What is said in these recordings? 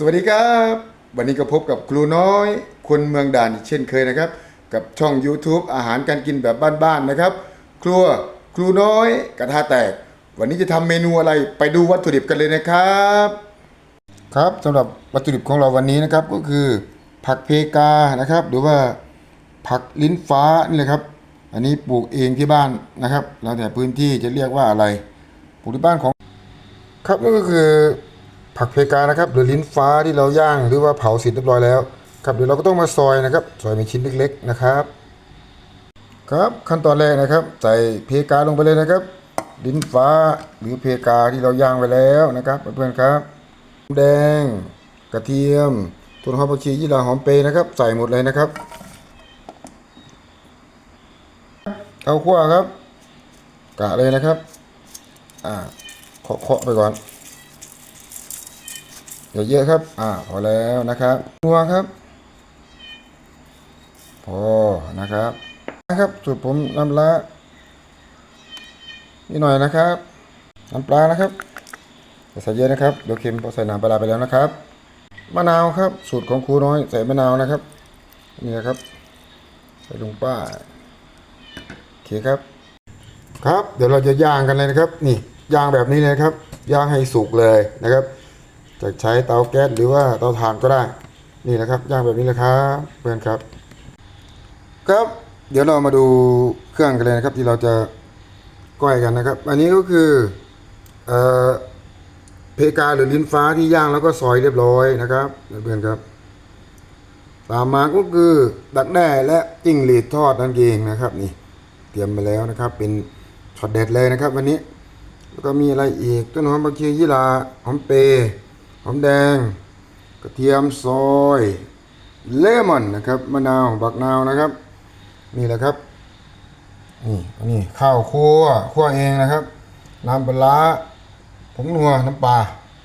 สวัสดีครับ วันนี้ก็พบกับครูน้อย คนเมืองด่านอีกเช่นเคยนะครับ กับช่อง YouTube อาหารการกินแบบบ้านๆนะครับ ครัวครูน้อยกระทะแตก วันนี้จะทำเมนูอะไรไปดูวัตถุดิบกันเลยนะครับ ครับสำหรับวัตถุดิบของเราวันนี้นะครับก็คือ ผักเพกานะครับ หรือว่าผักลิ้นฟ้านี่แหละครับ อันนี้ปลูกเองที่บ้านนะครับ แล้วแต่พื้นที่จะเรียกว่าอะไรปลูกที่บ้านของครับนั่นก็คือ ผักเพกานะครับหรือลิ้นฟ้าที่เราย่างหรือว่าเผาเสร็จเรียบร้อยแล้วครับเดี๋ยวเราก็ต้องมาซอยนะครับซอยเป็นชิ้นเล็กๆนะครับ ครับขั้นตอนแรกนะครับ ใส่เพกาลงไปเลยนะครับ ลิ้นฟ้าหรือเพกาที่เราย่างไว้แล้วนะครับเพื่อนๆครับแดงกระเทียมต้นหอมผักชียี่หร่าหอมเปรย์นะครับ ใส่หมดเลยนะครับเอาขั้วครับ กะเลยนะครับ อ่าเคาะเคาะไปก่อน อย่าเยอะครับ อ่าพอแล้วนะครับนัวครับ พอนะครับนะครับสูตรผมน้ำปละนิดหน่อยนะครับ น้ำปลานะครับใส่เยอะนะครับเดี๋ยวเค็มพราะใส่น้ำปลาไปแล้วนะครับมะนาวครับ สูตรของครูน้อยใส่มะนาวนะครับนี่นะครับใส่ลงป้าโอเคครับ ครับ เดี๋ยวเราจะย่างกันเลยนะครับ นี่ย่างแบบนี้เลยครับย่างให้สุกเลยนะครับ จะใช้เตาแก๊สหรือว่าเตาถ่านก็ได้ นี่นะครับย่างแบบนี้เลยครับเพื่อนครับ ครับ เดี๋ยวเรามาดูเครื่องกันเลยนะครับ ที่เราจะก้อยกันนะครับ อันนี้ก็คือเอ่อเพกาหรือลิ้นฟ้าที่ย่างแล้วก็ซอยเรียบร้อยนะครับเพื่อนครับ ตามมาก็คือดักแด้และจิ้งหรีดทอดนั่นเองนะครับ นี่ เตรียมมาแล้วนะครับ เป็นช็อตเด็ดเลยนะครับ วันนี้แล้วก็มีอะไรอีกต้นหอมผักชียี่หร่าหอมเปรย์ อมแดง กระเทียมซอยเลมอนนะครับมะนาวบักนาวนะครับ นี่แหละครับนี่อันนี้ข้าวคั่วคั่วเองนะครับ น้ำปลาร้าผงนัวน้ำปลา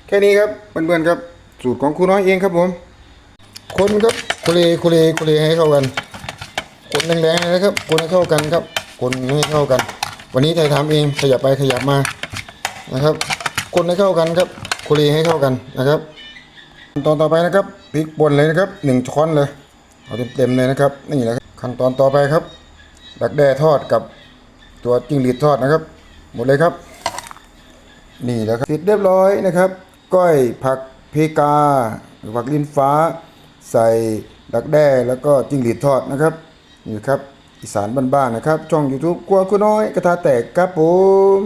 แค่นี้ครับเพื่อนๆครับ สูตรของครูน้อยเองครับผม คนครับคุเลคุเลคุเลให้เข้ากันคนแรงๆเลยนะครับคนให้เข้ากันครับคนให้เข้ากัน วันนี้ไทยทำเองขยับไปขยับมานะครับ คนให้เข้ากันครับ คุเลให้เข้ากันนะครับขั้นตอนต่อไปนะครับพริกป่นเลยนะครับหนึ่งช้อนเลยเอาเต็มๆเลยนะครับนี่แหละขั้นตอนต่อไปครับดักแด้ทอดกับตัวจิ้งหรีดทอดนะครับ หมดเลยครับ นี่แหละครับเสร็จเรียบร้อยนะครับ ก้อยผักเพกาหรือผักลิ้นฟ้า ใส่ดักแด้แล้วก็จิ้งหรีดทอดนะครับนี่ครับอีสานบ้านๆนะครับช่อง YouTube ครัวคุณน้อยกระทะแตกครับผม